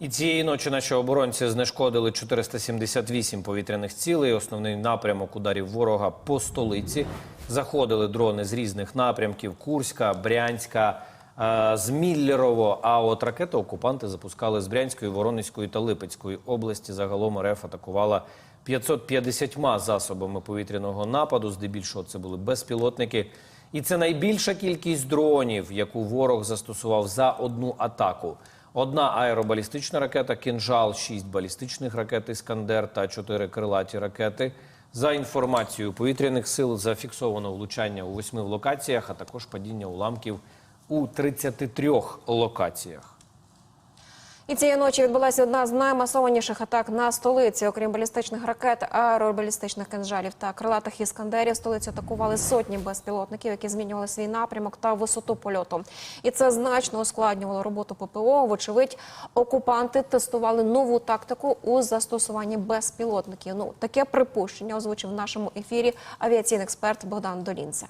І цієї ночі наші оборонці знешкодили 478 повітряних цілей. Основний напрямок ударів ворога по столиці. Заходили дрони з різних напрямків: Курська, Брянська, е, з. А от ракети окупанти запускали з Брянської, Воронезької та Липецької області. Загалом РФ атакувала 550 засобами повітряного нападу. Здебільшого це були безпілотники. І це найбільша кількість дронів, яку ворог застосував за одну атаку. Одна аеробалістична ракета «Кінжал», шість балістичних ракет «Іскандер» та чотири крилаті ракети. За інформацією повітряних сил зафіксовано влучання у восьми локаціях, а також падіння уламків у 33 локаціях. І цієї ночі відбулася одна з наймасованіших атак на столиці. Окрім балістичних ракет, аеробалістичних кинжалів та крилатих іскандерів, столицю атакували сотні безпілотників, які змінювали свій напрямок та висоту польоту. І це значно ускладнювало роботу ППО. Вочевидь, окупанти тестували нову тактику у застосуванні безпілотників. Ну таке припущення озвучив в нашому ефірі авіаційний експерт Богдан Долінця.